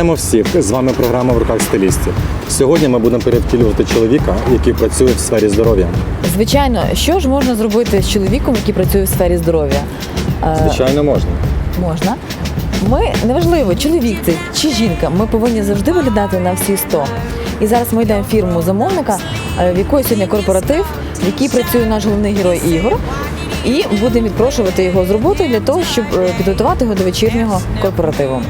Вітаємо всіх! З вами програма в руках стилістів. Сьогодні ми будемо перевтілювати чоловіка, який працює в сфері здоров'я. Звичайно, що ж можна зробити з чоловіком, який працює в сфері здоров'я? Е, Звичайно, можна. Можна. Ми неважливо, чоловік це чи жінка. Ми повинні завжди виглядати на всі 100. І зараз ми йдемо в фірму замовника, е, в якої сьогодні корпоратив, в якій працює наш головний герой Ігор. І будемо відпрошувати його з роботи для того, щоб е, підготувати його до вечірнього корпоративу.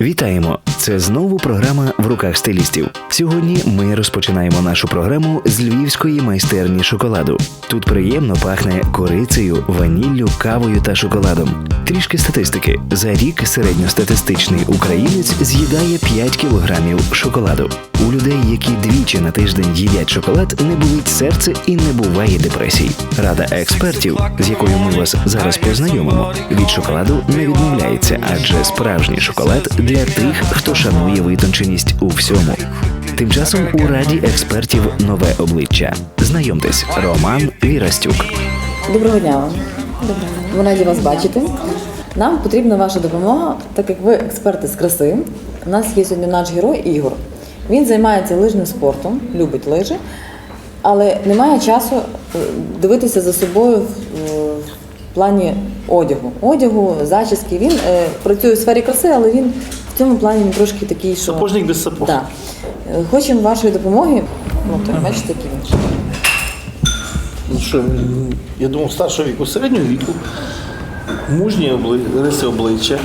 Вітаємо! Це знову програма в руках стилістів. Сьогодні ми розпочинаємо нашу програму з львівської майстерні шоколаду. Тут приємно пахне корицею, ваніллю, кавою та шоколадом. Трішки статистики: за рік середньостатистичний українець з'їдає 5 кілограмів шоколаду. У людей, які двічі на тиждень їдять шоколад, не болить серце і не буває депресій. Рада експертів, з якою ми вас зараз познайомимо, від шоколаду не відмовляється, адже справжній шоколад для тих, хто шанує витонченість у всьому. Тим часом у раді експертів нове обличчя. Знайомтесь, Роман Вірастюк. Доброго дня вам. Ми раді вас бачити. Нам потрібна ваша допомога, так як ви експерти з краси. У нас є сьогодні наш герой Ігор. Він займається лижним спортом, любить лижі, але немає часу е, дивитися за собою плані одягу. Одягу, зачіски. Він е, працює у сфері краси, але він в цьому плані він трошки такий, що. Сапожник без сапог. Да. Е, Хочемо вашої допомоги. Ну, то, бачите, який він. Ну, що, я думав, старшого віку, середнього віку, мужні обли... риси обличчя,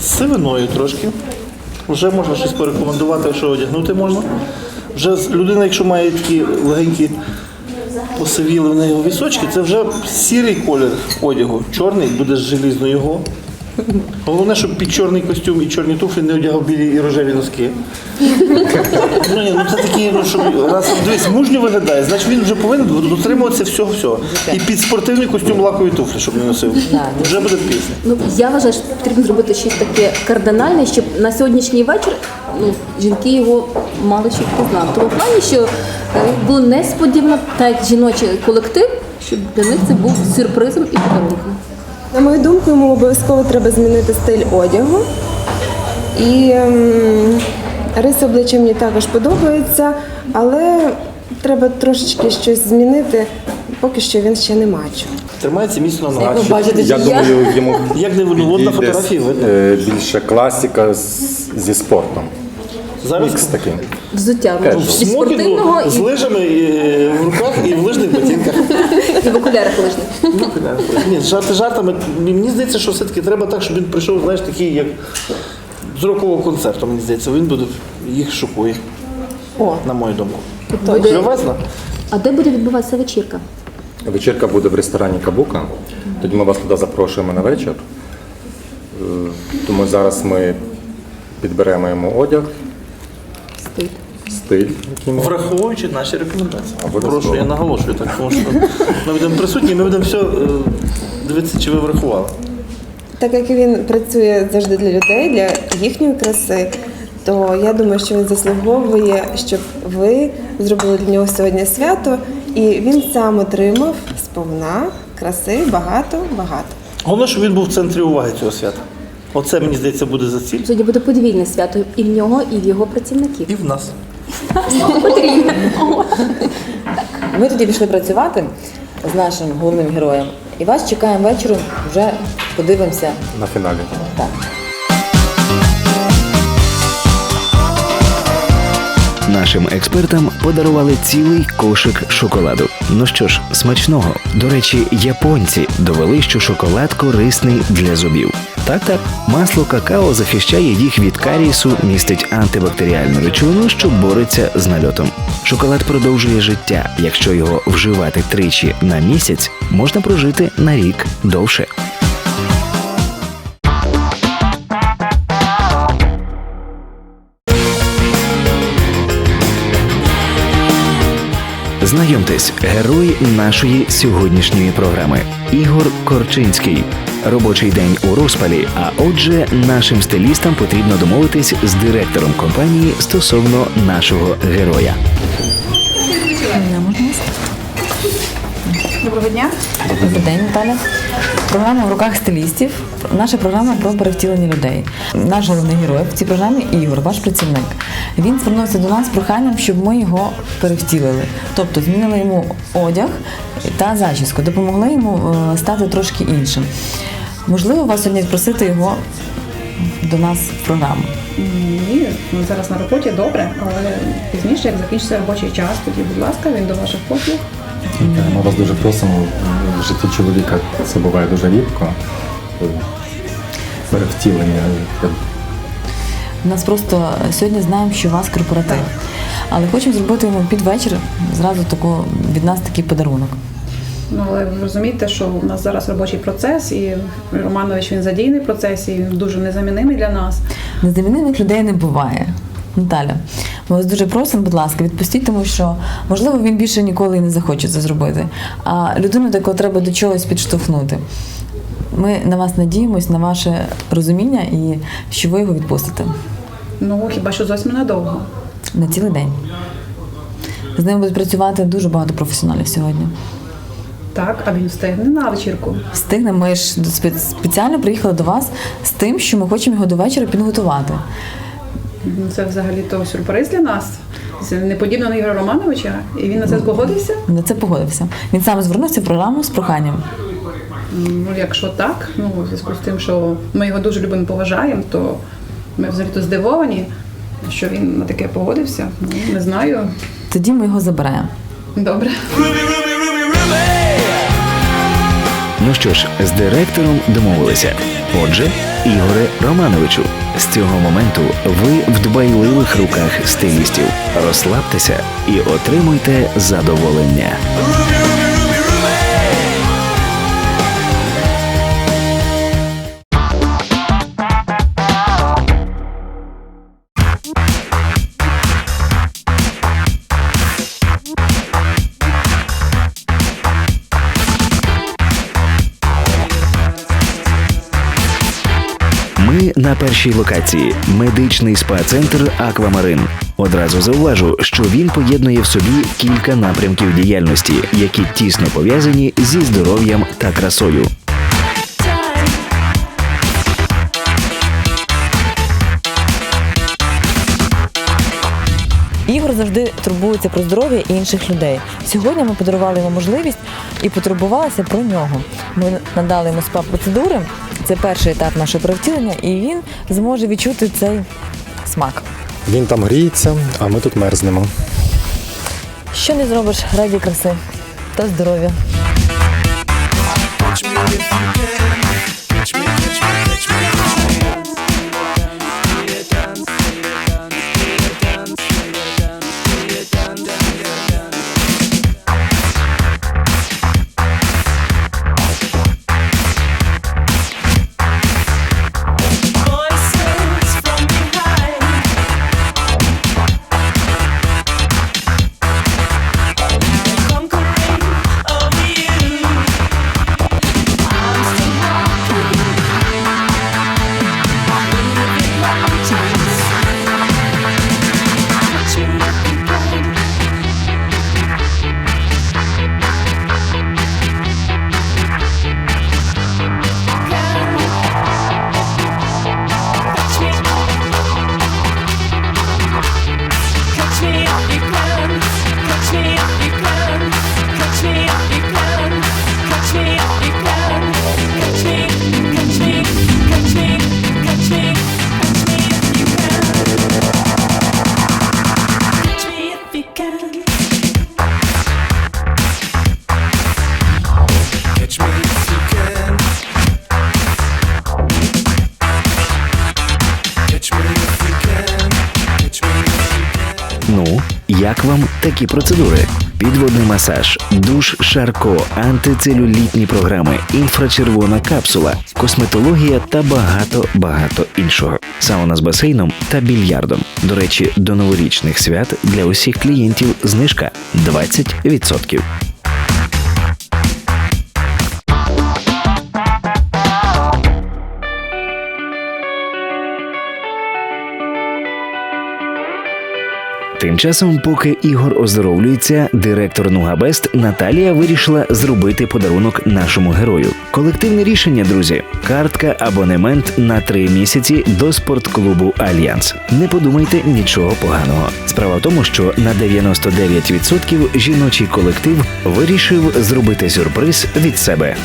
з сивиною трошки. Вже можна щось порекомендувати, що одягнути можна. Вже людина, якщо має такі легенькі посивіли в неї вісочки, це вже сірий колір одягу. Чорний буде з желізно його. Головне, щоб під чорний костюм і чорні туфлі не одягав білі і рожеві носки. Ну, ні, ну це такі, ну щоб раз дивись, мужньо виглядає, значить він вже повинен дотримуватися всього всього. І під спортивний костюм лакові туфлі, щоб не носив. Вже буде пісня. Ну я вважаю, що потрібно зробити щось таке кардинальне, щоб на сьогоднішній вечір ну, жінки його мали що пізнати. В тому плані, що було несподівано, так як жіночий колектив, щоб для них це був сюрпризом і подарунком. На мою думку, йому обов'язково треба змінити стиль одягу. І ем, риси обличчя мені також подобаються, але треба трошечки щось змінити. Поки що він ще не мачо. Тримається міцно на ногах. бачите, Я що я. думаю, йому Як не видно, от на підійде фотографії видно. е, більше класика з- зі спортом. Зараз Мікс такий. Взуття в і спортивного смокінгу з і, лижами е, в руках і в лижних ботинках. і в окулярах лижних. Ні, жарти жартами. Мені здається, що все-таки треба так, щоб він прийшов, знаєш, такий, як з рокового концерту, мені здається, він буде їх шокує, О, на мою думку. Буде- Кльовезна? А де буде відбуватися вечірка? Вечірка буде в ресторані Кабука. Тоді ми вас туди запрошуємо на вечір. Е, Тому зараз ми підберемо йому одяг. Стиль, який ми Враховуючи наші рекомендації. Обов'язково. Прошу, я наголошую так, тому що ми будемо присутні, ми будемо все е, дивитися, чи ви врахували. Так як він працює завжди для людей, для їхньої краси, то я думаю, що він заслуговує, щоб ви зробили для нього сьогодні свято, і він сам отримав сповна краси багато-багато. Головне, щоб він був в центрі уваги цього свята. Оце, мені здається, буде за ціль. Сьогодні буде подвійне свято і в нього, і в його працівників. І в нас. Потрібно. Ми тоді пішли працювати з нашим головним героєм. І вас чекаємо вечором, вже подивимося. на фіналі. Так. Нашим експертам подарували цілий кошик шоколаду. Ну що ж, смачного. До речі, японці довели, що шоколад корисний для зубів. Так, так, масло какао захищає їх від карісу, містить антибактеріальну речовину, що бореться з нальотом. Шоколад продовжує життя. Якщо його вживати тричі на місяць, можна прожити на рік довше. Знайомтесь, герой нашої сьогоднішньої програми Ігор Корчинський. Робочий день у розпалі. А отже, нашим стилістам потрібно домовитись з директором компанії стосовно нашого героя. Доброго дня. Добрий день, Наталя. Програма в руках стилістів. Наша програма про перевтілення людей. Наш головний герой в цій програмі Ігор, ваш працівник. Він звернувся до нас з проханням, щоб ми його перевтілили. Тобто змінили йому одяг та зачіску, допомогли йому е, стати трошки іншим. Можливо, вас сьогодні просити його до нас в програму. Ні, ми зараз на роботі добре, але пізніше, як закінчиться робочий час, тоді, будь ласка, він до ваших послуг. Ми вас дуже просимо. В житті чоловіка це буває дуже рідко. Перевтілення. У нас просто сьогодні знаємо, що у вас корпоратив. Але хочемо зробити йому під вечір зразу таку, від нас такий подарунок. Ну, але ви розумієте, що у нас зараз робочий процес, і Романович він задійний в процесі, і він дуже незамінимий для нас. Незамінимих людей не буває. Наталя, ми вас дуже просимо, будь ласка, відпустіть, тому що можливо він більше ніколи і не захоче це зробити. А людину такого треба до чогось підштовхнути. Ми на вас надіємось, на ваше розуміння і що ви його відпустите Ну, хіба що зовсім недовго. на цілий день. З ним будуть працювати дуже багато професіоналів сьогодні. Так, а він встигне на вечірку. Встигнемо, ми ж спеціально приїхали до вас з тим, що ми хочемо його до вечора підготувати. Ну, Це взагалі то сюрприз для нас. Це не подібно на Ігоря Романовича, і він на це згодився. На це погодився. Він саме звернувся в програму з проханням. Ну, якщо так, ну у зв'язку з тим, що ми його дуже любимо і поважаємо, то ми взагалі то здивовані, що він на таке погодився. Ну, не знаю. Тоді ми його заберемо. Добре. Ну що ж, з директором домовилися. Отже, Ігоре Романовичу, з цього моменту ви в дбайливих руках стилістів. Розслабтеся і отримуйте задоволення. На першій локації медичний спа-центр Аквамарин. Одразу зауважу, що він поєднує в собі кілька напрямків діяльності, які тісно пов'язані зі здоров'ям та красою. Завжди турбується про здоров'я інших людей. Сьогодні ми подарували йому можливість і потурбувалися про нього. Ми надали йому спа-процедури. Це перший етап нашого перевтілення, і він зможе відчути цей смак. Він там гріється, а ми тут мерзнемо. Що не зробиш раді краси та здоров'я. Такі процедури? Підводний масаж, душ Шарко, антицелюлітні програми, інфрачервона капсула, косметологія та багато багато іншого. Сауна з басейном та більярдом. До речі, до новорічних свят для усіх клієнтів знижка 20%. Тим часом, поки Ігор оздоровлюється, директор Нугабест Наталія вирішила зробити подарунок нашому герою. Колективне рішення, друзі, картка абонемент на три місяці до спортклубу Альянс. Не подумайте нічого поганого. Справа в тому, що на 99% жіночий колектив вирішив зробити сюрприз від себе.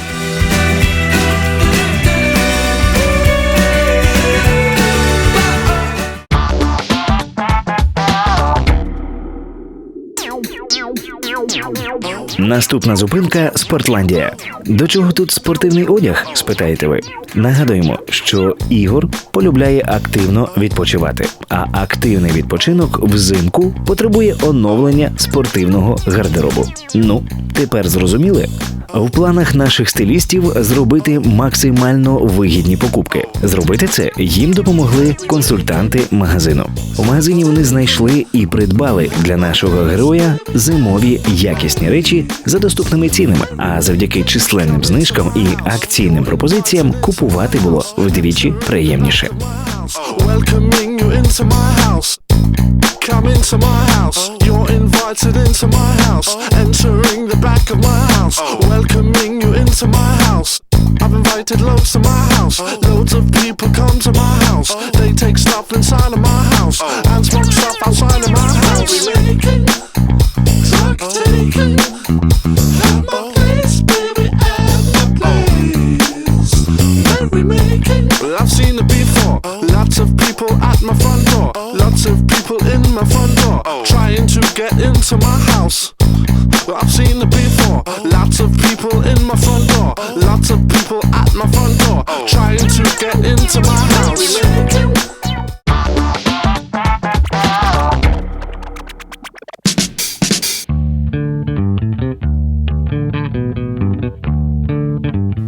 Наступна зупинка Спортландія. До чого тут спортивний одяг? спитаєте ви. Нагадуємо, що Ігор полюбляє активно відпочивати, а активний відпочинок взимку потребує оновлення спортивного гардеробу. Ну, тепер зрозуміли? В планах наших стилістів зробити максимально вигідні покупки. Зробити це їм допомогли консультанти магазину. У магазині вони знайшли і придбали для нашого героя зимові якісні речі за доступними цінами. А завдяки численним знижкам і акційним пропозиціям купувати було вдвічі приємніше. Welcoming you into my house. I've invited loads to my house. Loads of people come to my house. They take stuff inside of my house and smoke stuff outside of my house. Into my house. I've seen it before. Lots of people in my front door. Lots of people at my front door trying to get into my house.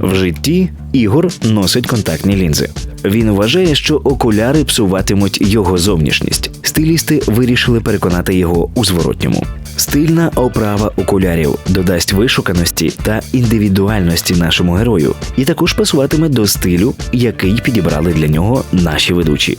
В житті Ігор носить контактні лінзи. Він вважає, що окуляри псуватимуть його зовнішність. Стилісти вирішили переконати його у зворотньому. Стильна оправа окулярів додасть вишуканості та індивідуальності нашому герою, і також пасуватиме до стилю, який підібрали для нього наші ведучі.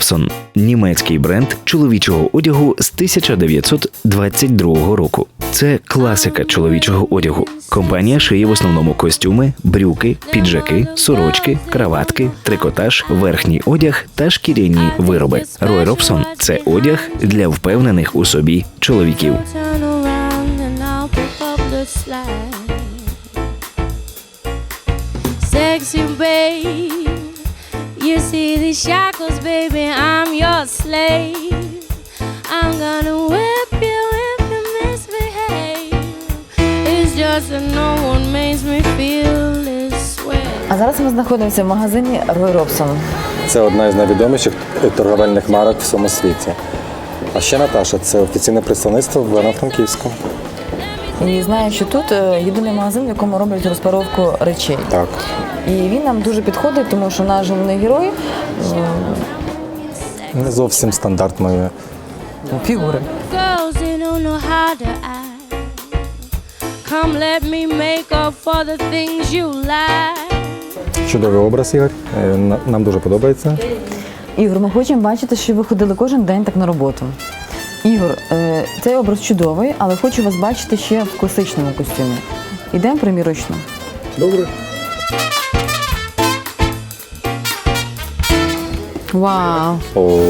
Рой Робсон німецький бренд чоловічого одягу з 1922 року. Це класика чоловічого одягу. Компанія шиє в основному костюми, брюки, піджаки, сорочки, краватки, трикотаж, верхній одяг та шкіряні вироби. Рой Робсон це одяг для впевнених у собі чоловіків. Sexy babe, you see the shackles, baby, I'm your slave. I'm gonna whip you if you misbehave. It's just that no one makes me feel this way. А зараз ми знаходимося в магазині Рой Робсон. Це одна із найвідоміших торговельних марок в всьому світі. А ще Наташа це офіційне представництво в Івано-Франківську. І знаю, що тут е, єдиний магазин, в якому роблять розпаровку речей. Так. І він нам дуже підходить, тому що наш головний герой е, Не зовсім стандартної фігури. Чудовий образ, Ігор. Е, Нам дуже подобається. Ігор, ми хочемо бачити, що ви ходили кожен день так на роботу. Ігор, е, цей образ чудовий, але хочу вас бачити ще в класичному костюмі. Ідемо примірочно. Добре. Вау! О,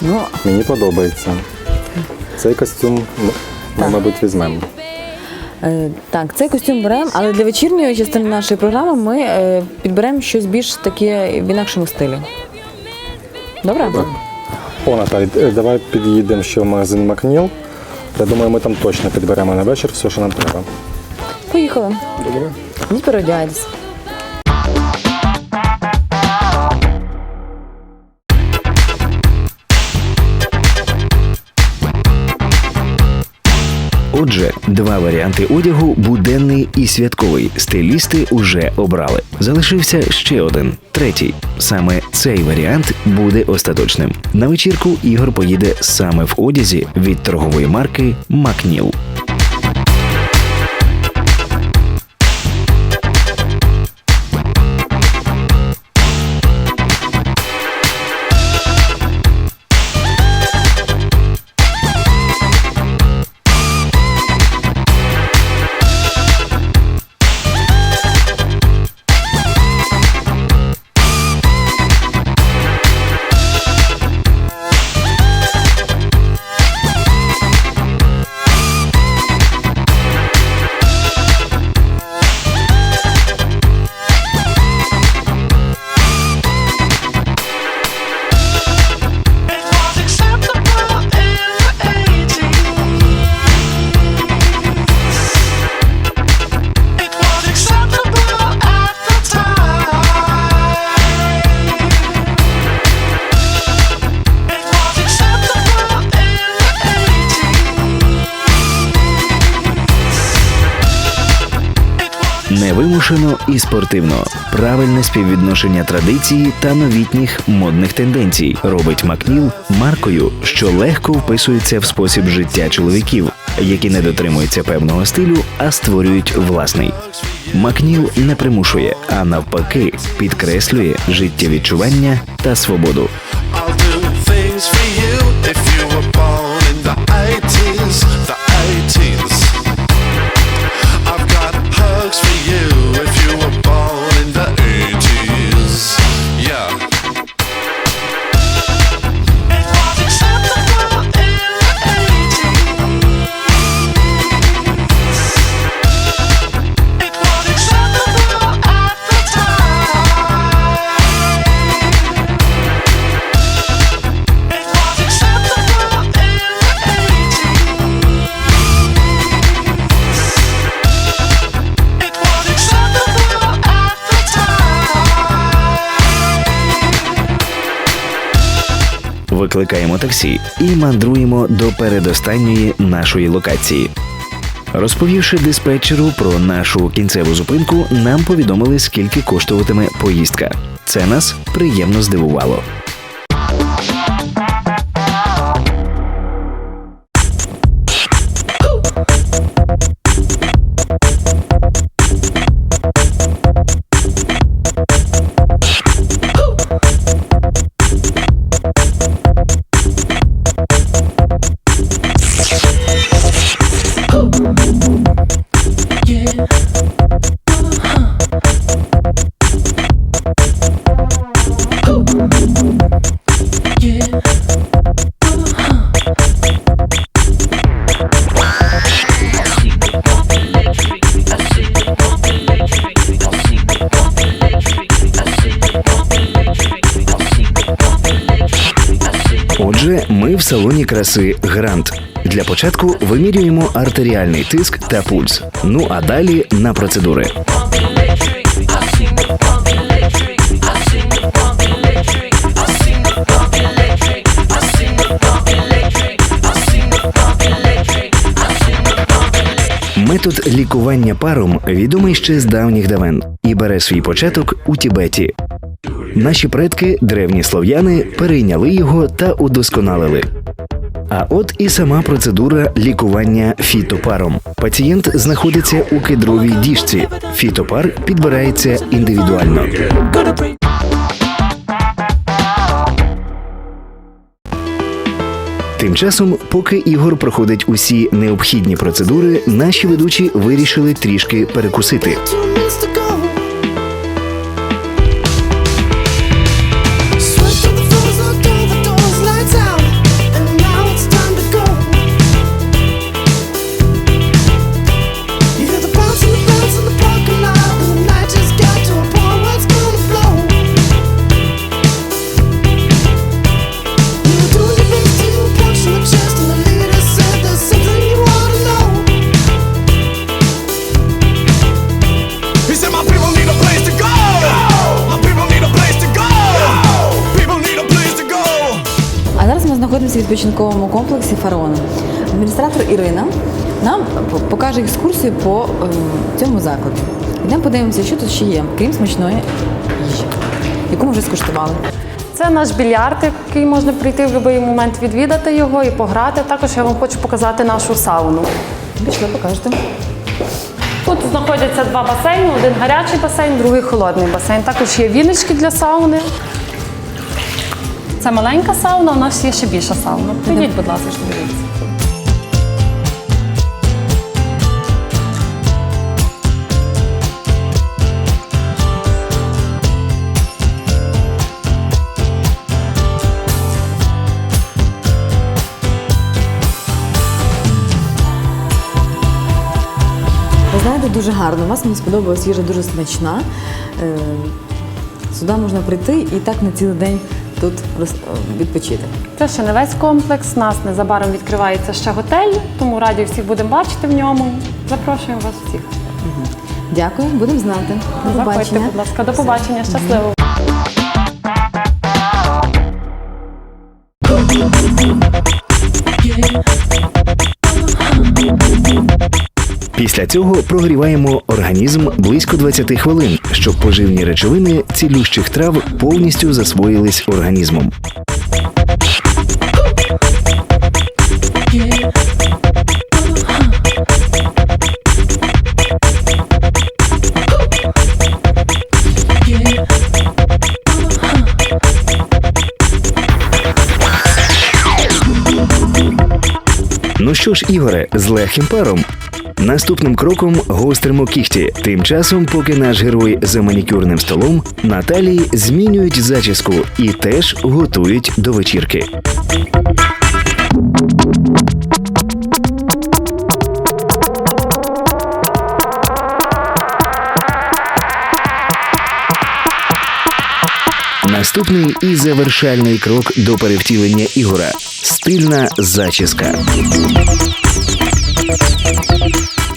Ну, мені подобається. Цей костюм ми, мабуть, візьмемо. Е, Так, цей костюм беремо, але для вечірньої частини нашої програми ми е, підберемо щось більш таке в інакшому стилі. Добре? О, Наталі, е, давай під'їдемо ще в магазин Макніл. Я думаю, ми там точно підберемо на вечір все, що нам треба. Поїхали. Добре? Ідіть переодягайтесь. Отже, два варіанти одягу буденний і святковий. Стилісти уже обрали. Залишився ще один третій. Саме цей варіант буде остаточним. На вечірку Ігор поїде саме в одязі від торгової марки Макніл. Невимушено і спортивно. Правильне співвідношення традиції та новітніх модних тенденцій робить Макніл маркою, що легко вписується в спосіб життя чоловіків, які не дотримуються певного стилю, а створюють власний. Макніл не примушує, а навпаки, підкреслює життєвідчування та свободу. Викликаємо таксі і мандруємо до передостанньої нашої локації. Розповівши диспетчеру про нашу кінцеву зупинку, нам повідомили, скільки коштуватиме поїздка. Це нас приємно здивувало. Салоні краси Грант. Для початку вимірюємо артеріальний тиск та пульс. Ну а далі на процедури. Метод лікування паром відомий ще з давніх давен і бере свій початок у Тібеті. Наші предки, древні слов'яни, перейняли його та удосконалили. А от і сама процедура лікування фітопаром. Пацієнт знаходиться у кедровій діжці. Фітопар підбирається індивідуально. Тим часом, поки Ігор проходить усі необхідні процедури, наші ведучі вирішили трішки перекусити. Відпочинковому комплексі Фараон. Адміністратор Ірина нам покаже екскурсію по е, цьому закладу. Йдемо подивимося, що тут ще є, крім смачної їжі, яку ми вже скуштували. Це наш більярд, який можна прийти в будь-який момент відвідати його і пограти. Також я вам хочу показати нашу сауну. Пішли, покажете. Тут знаходяться два басейни: один гарячий басейн, другий холодний басейн. Також є віночки для сауни. Це маленька сауна, у нас є ще більша сауна. Прийдіть, будь ласка, подивіться. Ви знаєте, дуже гарно. У вас мені сподобалась їжа дуже смачна. Е, Сюди можна прийти і так на цілий день тут відпочити. Це ще не весь комплекс. У нас незабаром відкривається ще готель, тому раді всіх будемо бачити в ньому. Запрошуємо вас всіх. Дякую, будемо знати. До Заходьте, будь ласка, до побачення. Щасливо. Після цього прогріваємо організм близько 20 хвилин, щоб поживні речовини цілющих трав повністю засвоїлись організмом. Ну що ж, Ігоре, з легким паром. Наступним кроком гостримо кіхті. Тим часом, поки наш герой за манікюрним столом, Наталії змінюють зачіску і теж готують до вечірки. Наступний і завершальний крок до перевтілення Ігора стильна зачіска.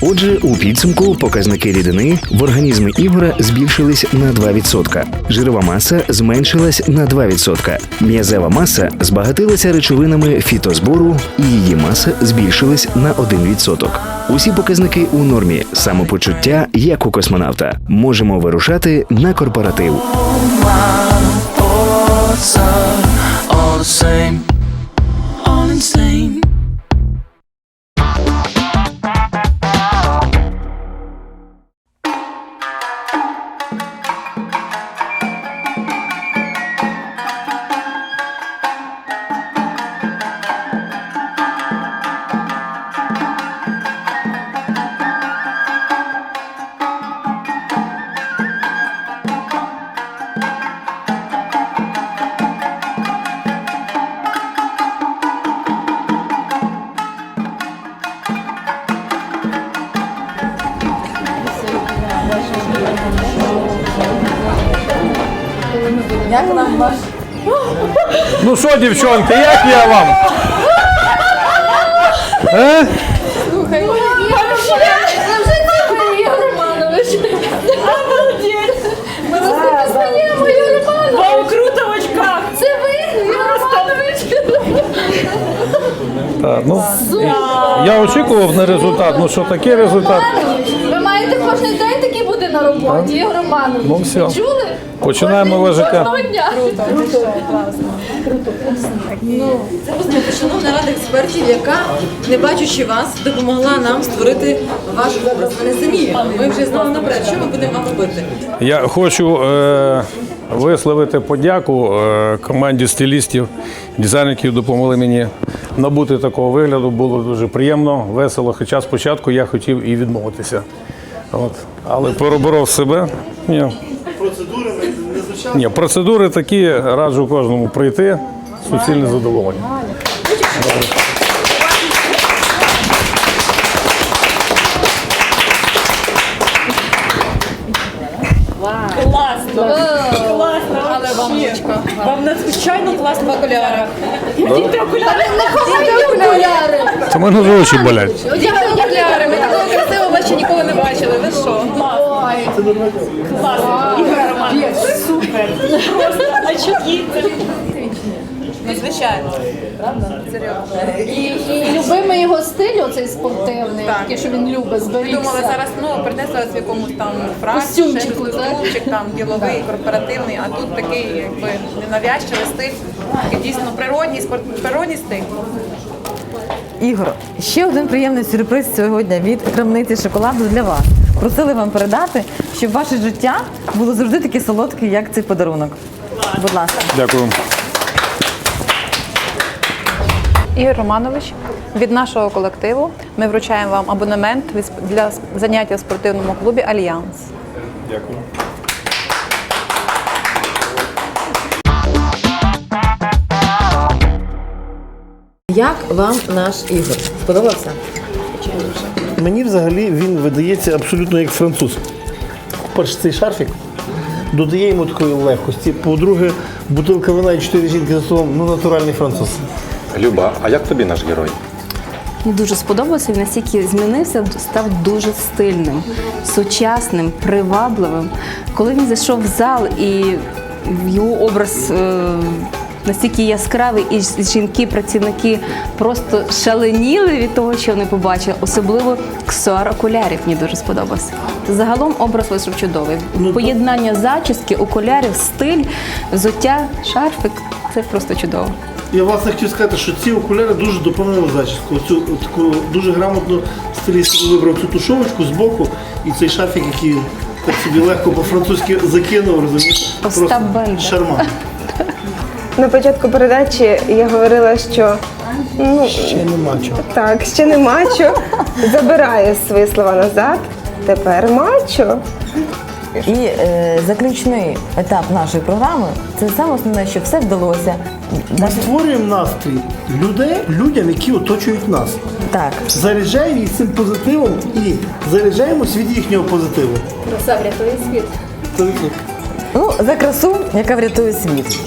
Отже, у підсумку показники рідини в організмі Ігора збільшились на 2%. Жирова маса зменшилась на 2%. М'язева маса збагатилася речовинами фітозбору, і її маса збільшилась на 1%. Усі показники у нормі. Самопочуття як у космонавта. Можемо вирушати на корпоратив. all the same, Як нам ваш? Ну що, дівчонки, як я вам? Е? Вам круто в очках! Це ви, Романович? Ну, я очікував на результат, ну що такий результат. Ви маєте кожен день такий бути на роботі, Ігор Романович. Ну все, Чули? Починаємо нове життя. Кожного дня. Шановна рада експертів, яка, не бачучи вас, допомогла нам створити ваш образ. Ми не самі. Ми вже знали наперед, що ми будемо вам робити. Я хочу е, висловити подяку е, команді стилістів, дизайнерів, які допомогли мені набути такого вигляду. Було дуже приємно, весело. Хоча спочатку я хотів і відмовитися. От. Але переборов себе. Ні. Процедури Ні, процедури такі, раджу кожному прийти. Суцільне задоволення. Але вам очка. Вам надзвичайно класно окуляри. Діти окуляри! окуляри. Це мене вже очі болять. Діти окуляри. Ми такого красивого ще ніколи не бачили. Ви що? Ой. Класно! Ігор Романович, супер! Просто очки! Надзвичайно. Правда? Серйозно. І, і любимий його стиль, оцей спортивний, Так. такий, що він любить, Ми зберігся. думали зараз, ну, принесли в якомусь там фрак, Костюмчику, так? костюмчик, там діловий, корпоративний, а тут такий якби ненавязчивий стиль, такий дійсно природній, спорт, природній стиль. Ігор, ще один приємний сюрприз сьогодні від крамниці шоколаду для вас. Просили вам передати, щоб ваше життя було завжди таке солодке, як цей подарунок. Будь ласка. Дякую. Ігор Романович, від нашого колективу ми вручаємо вам абонемент для заняття в спортивному клубі Альянс. Дякую. Як вам наш Ігор? Сподобався? Мені взагалі він видається абсолютно як француз. Перш цей шарфік додає йому такої легкості. По-друге, бутилка вина і чотири жінки за столом, ну натуральний француз. Люба, а як тобі наш герой? Мені дуже сподобався, він настільки змінився, став дуже стильним, сучасним, привабливим. Коли він зайшов в зал і його образ е, настільки яскравий, і жінки, працівники просто шаленіли від того, що вони побачили. Особливо ксуар окулярів мені дуже сподобався. Загалом образ вийшов чудовий. Поєднання зачіски, окулярів, стиль, взуття, шарфик це просто чудово. Я власне хотів сказати, що ці окуляри дуже доповнили зачіску. Цю таку дуже грамотно стиліст вибрав цю тушовочку з боку і цей шарфік, який так собі легко по-французьки закинув, розумієш? Остап Бендер. шарман. На початку передачі я говорила, що ну, Ще нема чого. так, ще не мачо, забирає свої слова назад. Тепер мачо. І е, заключний етап нашої програми це саме основне, що все вдалося. Ми створюємо настрій людей, людям, які оточують нас. Так. Заряджаємо їх цим позитивом і заряджаємось від їхнього позитиву. Краса врятує світ. Ну, за красу, яка врятує світ.